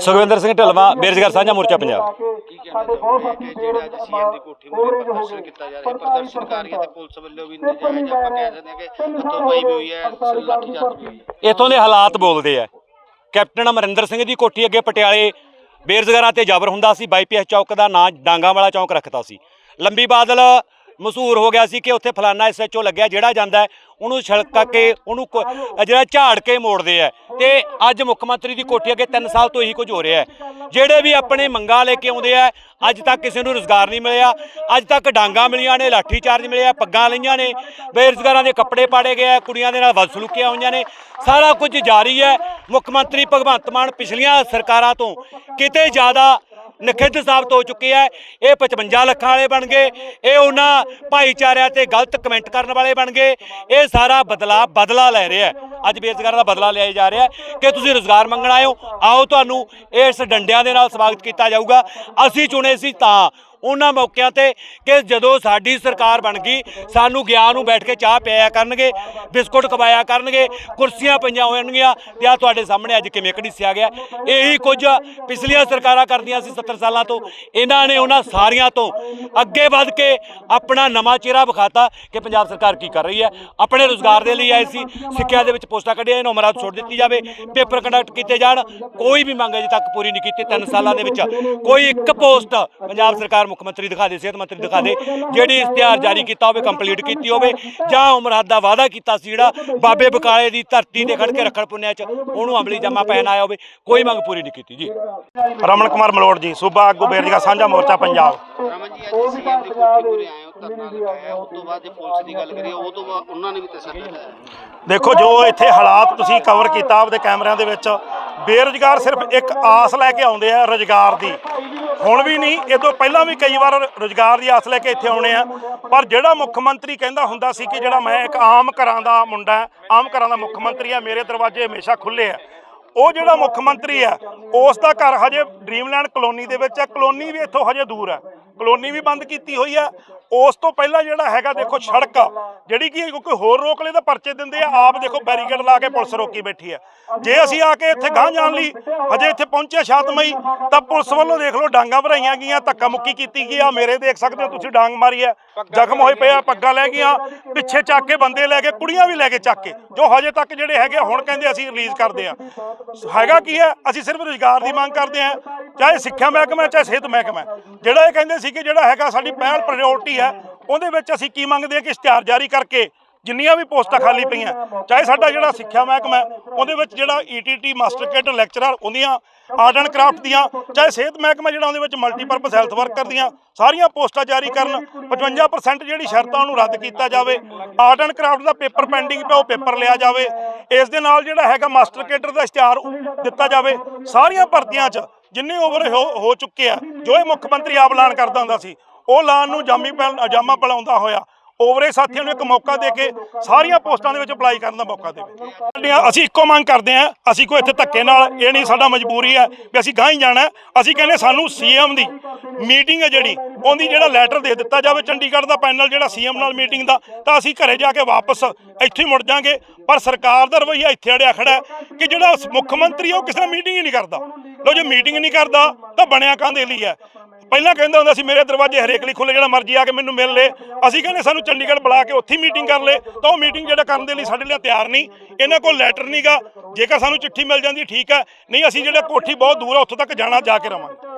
ਸੁਖਵਿੰਦਰ ਸਿੰਘ ਢਿਲਵਾਂ ਬੇਰੁਜ਼ਗਾਰ ਸਾਂਝਾ ਮੋਰਚਾ ਪੰਜਾਬ। ਕੀ ਚਾਹੁੰਦੇ ਕਿ ਜਿਹੜਾ ਅੱਜ ਸੀਐਮ ਦੀ ਕੋਠੀ ਮੂਹਰੇ ਪ੍ਰਦਰਸ਼ਨ ਕੀਤਾ ਜਾ ਰਿਹਾ ਹੈ ਪ੍ਰਦਰਸ਼ਨਕਾਰੀਆਂ ਤੇ ਪੁਲਿਸ ਵੱਲੋਂ ਵੀ ਨਜਾਇਜ਼ ਆਪਾਂ ਕਹਿ ਸਕਦੇ ਹਾਂ ਕਿ ਹੱਥੋਂ ਪਾਈ ਵੀ ਹੋਈ ਹੈ ਲਾਠੀ ਚਾਰਜ ਵੀ ਹੋਈ ਹੈ। ਇਥੋਂ ਦੇ ਹਾਲਾਤ ਬੋਲਦੇ ਆ। ਕੈਪਟਨ ਅਮਰਿੰਦਰ ਸਿੰਘ ਦੀ ਕੋਠੀ ਅੱਗੇ ਪਟਿਆਲੇ ਬੇਰੁਜ਼ਗਾਰਾਂ ਤੇ ਜ਼ਬਰ ਹੁੰਦਾ ਸੀ। ਬਾਈਪੀਐਸ ਚੌਕ ਦਾ ਨਾਂ ਡਾਂਗਾ ਵਾਲਾ ਚੌਕ ਰੱਖਤਾ ਸੀ। ਲੰਬੀ ਬਾਦਲ ਮਸ਼ਹੂਰ ਹੋ ਗਿਆ ਸੀ ਕਿ ਉੱਥੇ ਫਲਾਨਾ ਐਸਐਚਓ ਲੱਗਿਆ ਜਿਹੜਾ ਜਾਂਦਾ ਉਹਨੂੰ ਛਲਕਾ ਕੇ, ਉਹਨੂੰ ਕੋ- ਜਿਹੜਾ ਝਾੜ ਕੇ ਮੋੜਦੇ ਆ। ਤੇ ਅੱਜ ਮੁੱਖ ਮੰਤਰੀ ਦੀ ਕੋਠੀ ਅੱਗੇ 3 ਸਾਲ ਤੋਂ ਇਹੀ ਕੁਝ ਹੋ ਰਿਹਾ ਹੈ। ਜਿਹੜੇ ਵੀ ਆਪਣੇ ਮੰਗਾਂ ਲੈ ਕੇ ਆਉਂਦੇ ਆ, ਅੱਜ ਤੱਕ ਕਿਸੇ ਨੂੰ ਰੋਜ਼ਗਾਰ ਨਹੀਂ ਮਿਲਿਆ। ਅੱਜ ਤੱਕ ਡਾਂਗਾ ਮਿਲੀਆਂ ਨੇ, ਲਾਠੀ ਚਾਰਜ ਮਿਲਿਆ, ਪੱਗਾਂ ਲਈਆਂ ਨੇ। ਬੇਰੁਜ਼ਗਾਰਾਂ ਦੇ ਕੱਪੜੇ ਪਾੜੇ ਗਏ ਆ, ਕੁੜੀਆਂ ਦੇ ਨਾਲ ਬਦਸਲੂਕੀਆਂ ਹੋਈਆਂ ਨੇ। ਸਾਰਾ ਕੁਝ ਜਾਰੀ ਹੈ। ਮੁੱਖ ਮੰਤਰੀ ਭਗਵੰਤ ਮਾਨ ਪਿਛਲੀਆਂ ਸਰਕਾਰਾਂ ਤੋਂ ਕਿਤੇ ਜ਼ਿਆਦਾ ਨਖਿੱਧ ਸਾਬਤ ਹੋ ਚੁੱਕੀ ਹੈ। ਇਹ 55 ਲੱਖਾਂ ਵਾਲੇ ਬਣ ਗਏ। ਇਹ ਉਹਨਾਂ ਭਾਈਚਾਰਿਆਂ ਤੇ ਗਲਤ ਕਮੈਂਟ ਕਰਨ ਵਾਲੇ ਬਣ ਗਏ। ਇਹ ਸਾਰਾ ਬਦਲਾਅ ਬਦਲਾ ਲੈ ਰਿਹਾ ਅੱਜ ਬੇਰੁਜ਼ਗਾਰਾਂ ਦਾ ਬਦਲਾ ਲਿਆ ਜਾ ਰਿਹਾ ਕਿ ਤੁਸੀਂ ਰੋਜ਼ਗਾਰ ਮੰਗਣ ਆਏ ਹੋ। ਆਓ ਤੁਹਾਨੂੰ ਇਸ ਡੰਡਿਆਂ ਦੇ ਨਾਲ ਸਵਾਗਤ ਕੀਤਾ ਜਾਊਗਾ। ਅਸੀਂ ਚੁਣੇ ਸੀ ਤਾਂ ਉਹਨਾਂ ਮੌਕਿਆਂ ਤੇ ਕਿ ਜਦੋਂ ਸਾਡੀ ਸਰਕਾਰ ਬਣ ਗਈ, ਸਾਨੂੰ ਗਿਆ ਨੂੰ ਬੈਠ ਕੇ ਚਾਹ ਪਿਆਇਆ ਕਰਨਗੇ, ਬਿਸਕੁਟ ਖਵਾਇਆ ਕਰਨਗੇ, ਕੁਰਸੀਆਂ ਪਈਆਂ ਹੋਣਗੀਆਂ ਤੇ ਆ ਤੁਹਾਡੇ ਸਾਹਮਣੇ ਅੱਜ ਕਿਵੇਂ ਘੜੀਸਿਆ ਗਿਆ। ਇਹੀ ਕੁਝ ਪਿਛਲੀਆਂ ਸਰਕਾਰਾਂ ਕਰਦੀਆਂ ਸੀ 70 ਸਾਲਾਂ ਤੋਂ। ਇਹਨਾਂ ਨੇ ਉਹਨਾਂ ਸਾਰਿਆਂ ਤੋਂ ਅੱਗੇ ਵੱਧ ਕੇ ਆਪਣਾ ਨਵਾਂ ਚਿਹਰਾ ਵਿਖਾਤਾ ਕਿ ਪੰਜਾਬ ਸਰਕਾਰ ਕੀ ਕਰ ਰਹੀ ਹੈ। ਆਪਣੇ ਰੋਜ਼ਗਾਰ ਦੇ ਲਈ ਆਏ ਸੀ, ਸਿੱਖਿਆ ਦੇ ਵਿੱਚ ਪੋਸਟਾਂ ਕੱਢੀਆਂ, ਇਹਨਾਂ ਉਮਰਾਂ ਛੋੜ ਦਿੱਤੀ ਜਾਵੇ। ਪੇਪਰ ਕੰਡਕਟ ਕੀਤੇ ਜਾਣ, ਕੋਈ ਵੀ ਮੰਗ ਅਜੇ ਤੱਕ ਪੂਰੀ ਨਹੀਂ ਕੀਤੀ। 3 ਸਾਲਾਂ ਦੇ ਵਿੱਚ ਕੋਈ ਇੱਕ ਪੋਸਟ ਪੰਜਾਬ ਸਰਕਾਰ ਮੁੱਖ ਮੰਤਰੀ ਦਿਖਾ ਦੇ ਸਿਹਤ ਮੰਤਰੀ ਦਿਖਾ ਦੇ ਜਿਹੜੀ ਇਸ਼ਤਿਹਾਰ ਜਾਰੀ ਕੀਤਾ ਹੋਵੇ ਕੰਪਲੀਟ ਕੀਤੀ ਹੋਵੇ। ਜਾਂ ਉਮਰ ਹੱਦ ਦਾ ਵਾਅਦਾ ਕੀਤਾ ਸੀ ਜਿਹੜਾ ਬਾਬੇ ਬਕਾਲੇ ਦੀ ਧਰਤੀ ਤੇ ਖੜ ਕੇ ਰੱਖਣ ਪੁੰਨਿਆ ਚ ਉਹਨੂੰ ਅਮਲੀ ਜਮਾ ਪਹਿਨ ਆਇਆ ਹੋਵੇ ਕੋਈ ਮੰਗ ਪੂਰੀ ਨਹੀਂ ਕੀਤੀ ਜੀ। ਰਮਨ ਕੁਮਾਰ ਮਲੋੜ ਜੀ ਸੂਬਾ ਆਗੂ ਬੇਰੁਜ਼ਗਾਰ ਸਾਂਝਾ ਮੋਰਚਾ ਪੰਜਾਬ। ਰਮਨ ਜੀ ਅੱਜ ਸੀਐਮ ਦੀ ਕੋਠੀ ਮੂਹਰੇ ਆਏ ਹੋ? ਧਰਨਾ ਲਗਾਇਆ ਉਸ ਤੋਂ ਬਾਅਦ ਜੇ ਪੁਲਿਸ ਦੀ ਗੱਲ ਕਰੀਏ ਉਹ ਤੋਂ ਬਾਅਦ ਉਹਨਾਂ ਨੇ ਵੀ ਤਸ਼ੱਦਦ ਹੈ ਦੇਖੋ ਜੋ ਇੱਥੇ ਹਾਲਾਤ ਤੁਸੀਂ ਕਵਰ ਕੀਤਾ ਆਪਦੇ ਕੈਮਰਿਆਂ ਦੇ ਵਿੱਚ ਬੇਰੁਜ਼ਗਾਰ ਸਿਰਫ ਇੱਕ ਆਸ ਲੈ ਕੇ ਆਉਂਦੇ ਆ ਰੁਜ਼ਗਾਰ ਦੀ। ਹੁਣ ਵੀ ਨਹੀਂ, ਇਹ ਤੋਂ ਪਹਿਲਾਂ ਵੀ ਕਈ ਵਾਰ ਰੁਜ਼ਗਾਰ ਦੀ ਆਸ ਲੈ ਕੇ ਇੱਥੇ ਆਉਣੇ ਆ। ਪਰ ਜਿਹੜਾ ਮੁੱਖ ਮੰਤਰੀ ਕਹਿੰਦਾ ਹੁੰਦਾ ਸੀ ਕਿ ਜਿਹੜਾ ਮੈਂ ਇੱਕ ਆਮ ਘਰਾਂ ਦਾ ਮੁੰਡਾ ਆਮ ਘਰਾਂ ਦਾ ਮੁੱਖ ਮੰਤਰੀ ਆ ਮੇਰੇ ਦਰਵਾਜ਼ੇ ਹਮੇਸ਼ਾ ਖੁੱਲੇ ਆ। ਉਹ ਜਿਹੜਾ ਮੁੱਖ ਮੰਤਰੀ ਆ ਉਸ ਦਾ ਘਰ ਹਜੇ ਡ੍ਰੀਮਲੈਂਡ ਕਲੋਨੀ ਦੇ ਵਿੱਚ ਆ ਕਲੋਨੀ ਵੀ ਇੱਥੋਂ ਹਜੇ ਦੂਰ ਆ ਕਲੋਨੀ ਵੀ ਬੰਦ ਕੀਤੀ ਹੋਈ ਆ। ਉਸ ਤੋਂ ਪਹਿਲਾਂ ਜਿਹੜਾ ਹੈਗਾ ਦੇਖੋ ਸੜਕ ਆ, ਜਿਹੜੀ ਕਿ ਕੋਈ ਹੋਰ ਰੋਕ ਲੇ ਤਾਂ ਪਰਚੇ ਦਿੰਦੇ ਆ। ਆਪ ਦੇਖੋ ਬੈਰੀਕੇਡ ਲਾ ਕੇ ਪੁਲਿਸ ਰੋਕੀ ਬੈਠੀ ਆ। ਜੇ ਅਸੀਂ ਆ ਕੇ ਇੱਥੇ ਗਾਂਹ ਜਾਣ ਲਈ ਹਜੇ ਇੱਥੇ ਪਹੁੰਚੇ ਸ਼ਾਤਮਈ ਤਾਂ ਪੁਲਿਸ ਵੱਲੋਂ ਦੇਖ ਲਓ ਡਾਂਗਾ ਭਰਾਈਆਂ ਗਈਆਂ ਧੱਕਾ ਮੁੱਕੀ ਕੀਤੀ ਗਈ ਆ। ਮੇਰੇ ਦੇਖ ਸਕਦੇ ਹੋ ਤੁਸੀਂ ਡਾਂਗ ਮਾਰੀ ਆ। ਜ਼ਖਮ ਹੋਏ ਪਏ ਆ ਪੱਗਾਂ ਲੈ ਗਈਆਂ ਪਿੱਛੇ ਚੱਕ ਕੇ ਬੰਦੇ ਲੈ ਕੇ ਕੁੜੀਆਂ ਵੀ ਲੈ ਕੇ ਚੱਕ ਕੇ ਜੋ ਹਜੇ ਤੱਕ ਜਿਹੜੇ ਹੈਗੇ ਆ, ਹੁਣ ਕਹਿੰਦੇ ਅਸੀਂ ਰਿਲੀਜ਼ ਕਰਦੇ ਆ। ਹੈਗਾ ਕੀ ਹੈ ਅਸੀਂ ਸਿਰਫ ਰੁਜ਼ਗਾਰ ਦੀ ਮੰਗ ਕਰਦੇ ਆ। ਚਾਹੇ ਸਿੱਖਿਆ ਮਹਿਕਮਾ ਚਾਹੇ ਸਿਹਤ ਮਹਿਕਮਾ ਜਿਹੜਾ ਇਹ ਕਹਿੰਦੇ ਸੀ ਕਿ ਜਿਹੜਾ ਹੈਗਾ ਸਾਡੀ ਪਹਿਲ ਪ੍ਰਾਇੋਰਟੀ ਹੈ, ਉਹਦੇ ਵਿੱਚ ਅਸੀਂ ਕੀ ਮੰਗਦੇ ਆ ਕਿ ਇਸ਼ਤਿਹਾਰ ਜਾਰੀ ਕਰਕੇ ਜਿੰਨੀਆਂ ਵੀ ਪੋਸਟਾਂ ਖਾਲੀ ਪਈਆਂ ਚਾਹੇ ਸਾਡਾ ਜਿਹੜਾ ਸਿੱਖਿਆ ਮਹਿਕਮਾ ਉਹਦੇ ਵਿੱਚ ਜਿਹੜਾ ਈਟੀਟੀ ਮਾਸਟਰ ਕੈਡ ਲੈਕਚਰਰ ਉਹਦੀਆਂ ਆਰਟ ਐਂਡ ਕਰਾਫਟ ਦੀਆਂ ਚਾਹੇ ਸਿਹਤ ਮਹਿਕਮਾ ਜਿਹੜਾ ਉਹਦੇ ਵਿੱਚ ਮਲਟੀਪਰਪਸ ਹੈਲਥ ਵਰਕਰ ਦੀਆਂ ਸਾਰੀਆਂ ਪੋਸਟਾਂ ਜਾਰੀ ਕਰਨ 55% ਜਿਹੜੀ ਸ਼ਰਤਾਂ ਉਹਨੂੰ ਰੱਦ ਕੀਤਾ ਜਾਵੇ ਆਰਟ ਐਂਡ ਕਰਾਫਟ ਦਾ ਪੇਪਰ ਪੈਂਡਿੰਗ ਪਿਆ ਉਹ ਪੇਪਰ ਲਿਆ ਜਾਵੇ ਇਸ ਦੇ ਨਾਲ ਜਿਹੜਾ ਹੈਗਾ ਮਾਸਟਰ ਕੇਡਰ ਦਾ ਇਸ਼ਤਿਹਾਰ ਦਿੱਤਾ ਜਾਵੇ ਸਾਰੀਆਂ ਭਰਤੀਆਂ 'ਚ ਜਿੰਨੇ ਓਵਰ ਹੋ ਚੁੱਕੇ ਆ ਜੋ ਇਹ ਮੁੱਖ ਮੰਤਰੀ ਆਪ ਐਲਾਨ ਕਰਦਾ ਹੁੰਦਾ ਸੀ ਉਹ ਐਲਾਨ ਨੂੰ ਜਾਮੀ ਪੈਲ- ਜਾਮਾ ਪਲਾਉਂਦਾ ਹੋਇਆ ਓਵਰੇ ਸਾਥੀਆਂ ਨੂੰ ਇੱਕ ਮੌਕਾ ਦੇ ਕੇ ਸਾਰੀਆਂ ਪੋਸਟਾਂ ਦੇ ਵਿੱਚ ਅਪਲਾਈ ਕਰਨ ਦਾ ਮੌਕਾ ਦੇਵੇ। ਅਸੀਂ ਇੱਕੋ ਮੰਗ ਕਰਦੇ ਹਾਂ, ਅਸੀਂ ਕੋਈ ਇੱਥੇ ਧੱਕੇ ਨਾਲ, ਇਹ ਨਹੀਂ ਸਾਡਾ ਮਜਬੂਰੀ ਹੈ ਵੀ ਅਸੀਂ ਗਾਂ ਹੀ ਜਾਣਾ ਅਸੀਂ ਕਹਿੰਦੇ ਸਾਨੂੰ ਸੀਐਮ ਦੀ ਮੀਟਿੰਗ ਹੈ ਜਿਹੜੀ, ਉਹਦੀ ਜਿਹੜਾ ਲੈਟਰ ਦੇ ਦਿੱਤਾ ਜਾਵੇ, ਚੰਡੀਗੜ੍ਹ ਦਾ ਪੈਨਲ ਜਿਹੜਾ ਸੀਐਮ ਨਾਲ ਮੀਟਿੰਗ ਦਾ, ਤਾਂ ਅਸੀਂ ਘਰੇ ਜਾ ਕੇ ਵਾਪਸ ਇੱਥੇ ਹੀ ਮੁੜ ਜਾਾਂਗੇ। ਪਰ ਸਰਕਾਰ ਦਾ ਰਵੱਈਆ ਇੱਥੇ ਅੜਿਆ ਖੜਾ ਕਿ ਜਿਹੜਾ ਮੁੱਖ ਮੰਤਰੀ ਉਹ ਕਿਸੇ ਨਾਲ ਮੀਟਿੰਗ ਹੀ ਨਹੀਂ ਕਰਦਾ। ਲੋ ਜੇ ਮੀਟਿੰਗ ਨਹੀਂ ਕਰਦਾ, ਤਾਂ ਬਣਿਆ ਕਾਹਦੇ ਲਈ ਹੈ? ਪਹਿਲਾਂ ਕਹਿੰਦਾ ਹੁੰਦਾ ਸੀ, ਮੇਰੇ ਦਰਵਾਜ਼ੇ ਹਰੇਕ ਲਈ ਖੁੱਲੇ ਜਿਹੜਾ ਮਰਜ਼ੀ ਆ ਕੇ ਮੈਨੂੰ ਮਿਲ ਲੇ। ਅਸੀਂ ਕਹਿੰਦੇ, ਸਾਨੂੰ ਚੰਡੀਗੜ੍ਹ ਬੁਲਾ ਕੇ ਉੱਥੇ ਮੀਟਿੰਗ ਕਰ ਲੇ। ਤਾਂ ਉਹ ਮੀਟਿੰਗ ਜਿਹੜਾ ਕਰਨ ਦੇ ਲਈ ਸਾਡੇ ਲਈ ਤਿਆਰ ਨਹੀਂ, ਇਹਨਾਂ ਕੋਲ ਲੈਟਰ ਨਹੀਂਗਾ ਜੇਕਰ ਸਾਨੂੰ ਚਿੱਠੀ ਮਿਲ ਜਾਂਦੀ, ਠੀਕ ਹੈ। ਨਹੀਂ, ਅਸੀਂ ਜਿਹੜਾ ਕੋਠੀ ਬਹੁਤ ਦੂਰ ਆ, ਉੱਥੋਂ ਤੱਕ ਜਾਣਾ, ਜਾ ਕੇ ਰਵਾਂਗੇ।